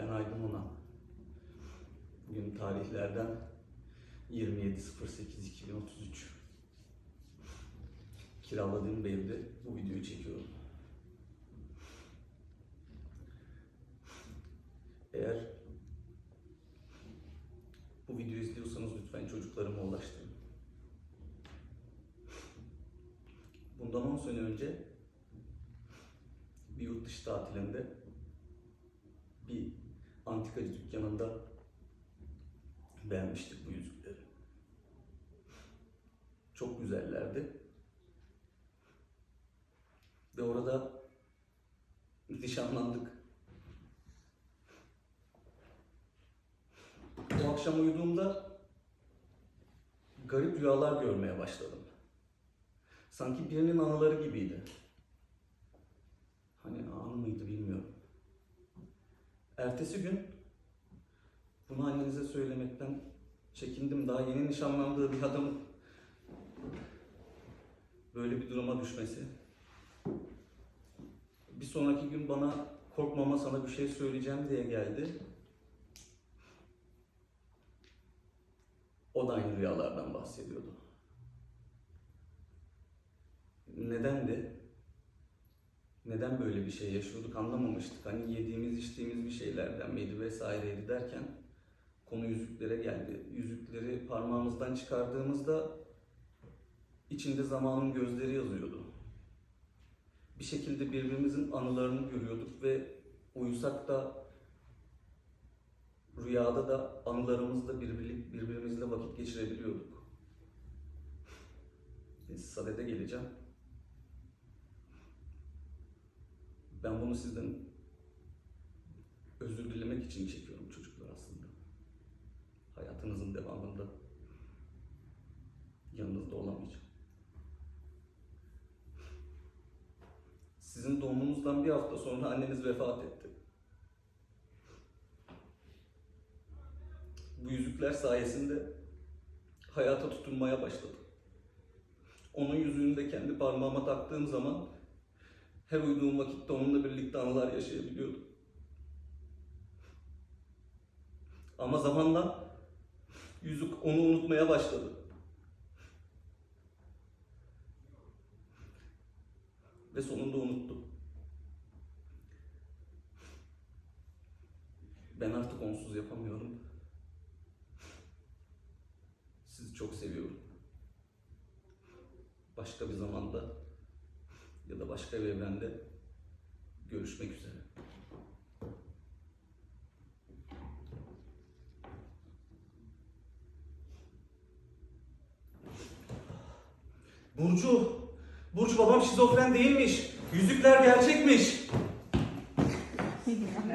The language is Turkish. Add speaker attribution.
Speaker 1: Ben Aydın Unan. Bugün tarihlerden 27.08.2033. Kiraladığım bir evde bu videoyu çekiyorum. Eğer bu videoyu izliyorsanız lütfen çocuklarıma ulaştırın. Bundan 10 sene önce bir yurt dışı tatilinde bir antikacı dükkanında beğenmiştik bu yüzükleri. Çok güzellerdi. Ve orada nişanlandık. O akşam uyuduğumda garip rüyalar görmeye başladım. Sanki birinin anıları gibiydi. Ertesi gün bunu annenize söylemekten çekindim. Daha yeni nişanlandığı bir adam böyle bir duruma düşmesi. Bir sonraki gün bana korkmama sana bir şey söyleyeceğim diye geldi. O da aynı rüyalardan bahsediyordu. Nedendi? Neden böyle bir şey yaşıyorduk anlamamıştık. Hani yediğimiz içtiğimiz miydi vesaireydi derken konu yüzüklere geldi. Yüzükleri parmağımızdan çıkardığımızda içinde zamanın gözleri yazıyordu. Bir şekilde birbirimizin anılarını görüyorduk ve uyusak da rüyada da anılarımızla birbiri- birbirimizle vakit geçirebiliyorduk. Sadede geleceğim. Ben bunu sizden özür dilemek için çekiyorum çocuklar aslında. Hayatınızın devamında yanınızda olamayacağım. Sizin doğumunuzdan bir hafta sonra anneniz vefat etti. Bu yüzükler sayesinde hayata tutunmaya başladım. Onun yüzüğünü de kendi parmağıma taktığım zaman her uyuduğum vakitte onunla birlikte anılar yaşayabiliyordum. Ama zamanla yüzük onu unutmaya başladı. Ve sonunda unuttum. Ben artık onsuz yapamıyorum. Sizi çok seviyorum. Başka bir zamanda ya da başka bir evrende görüşmek üzere. Burcu, Burcu babam şizofren değilmiş. Yüzükler gerçekmiş.